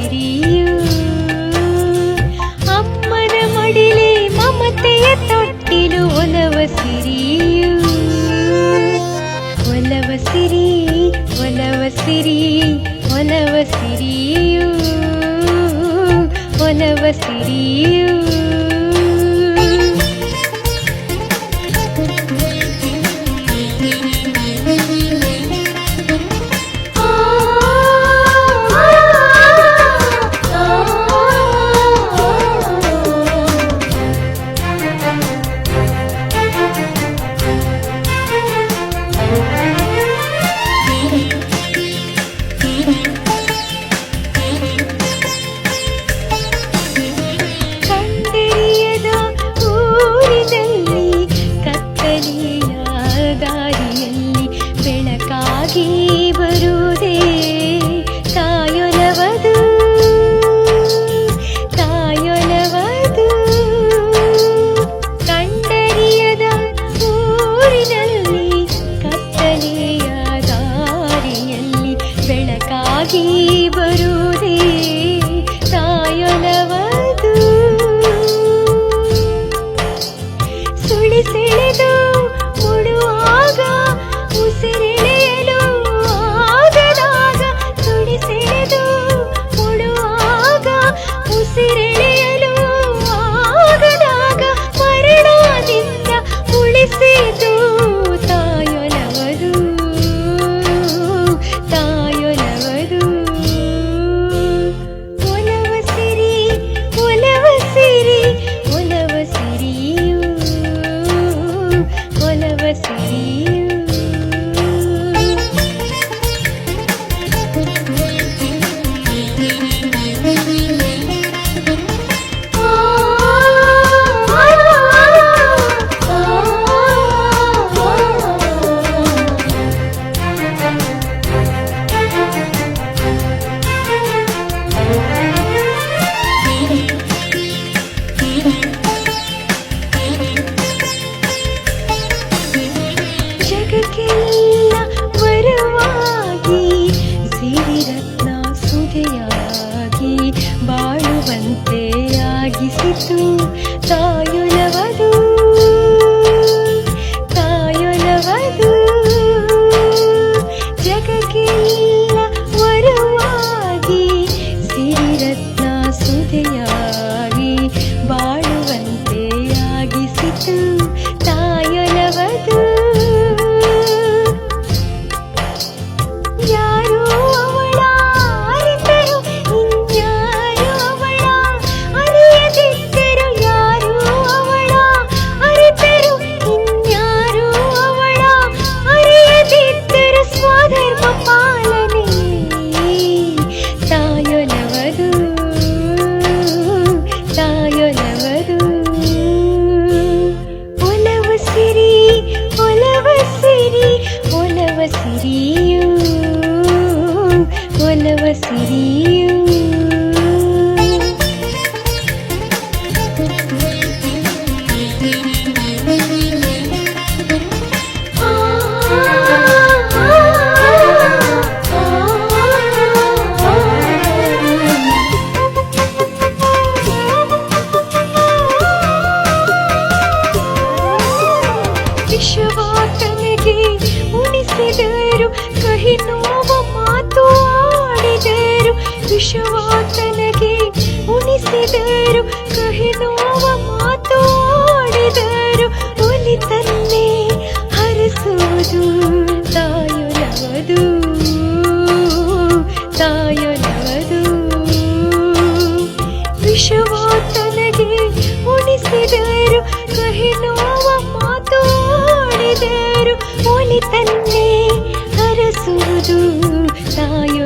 ವಿರಿಯು ಅಮ್ಮನ ಮಡಿಲೆ ಮಮತೆಯ ತೊಟ್ಟಿಲು ಒಲವ ಸಿರಿಯು ಒಲವ ಸಿರಿ ಒಲವ ಸಿರಿ ಒಲವ ಸಿರಿಯು ಒಲವ ಸಿರಿಯು ಸುಳಿಸೆಳೆದು ಕೊಡುವಾಗ ನಿಂತೆ ಯಾಗಿಸಿತು ತಾಯೊಲವದು ತಾಯೊಲವದು ಜಗಕ್ಕೆಲ್ಲ ವರವಾಗಿ ಸಿರಿರತ್ನ ಸುದೆಯಾಗಿ ಬಾಳುವಂತೆ ಯಾಗಿಸಿತು ತಾಯೊಲವದು ಕಹಿ ನೋವ ಮಾತು ಆಡಿದರು ವಿಶ್ವ ತನಗೆ ಉಣಿಸಿದರು, ಕಹಿ ನೋವ ಮಾತು ಆಡಿದರು, ಒಲಿ ತನ್ನೆ ಹರಿಸೋದು ತಾಯೊಲವದು ತಾಯೊಲವದು. ವಿಶ್ವ ತನಗೆ ಉಣಿಸಿದರು, ಕಹಿ ನೋವ ಮಾತು ಆಡಿದರು, ಒಲಿ ತನ್ನೇ নজর চাই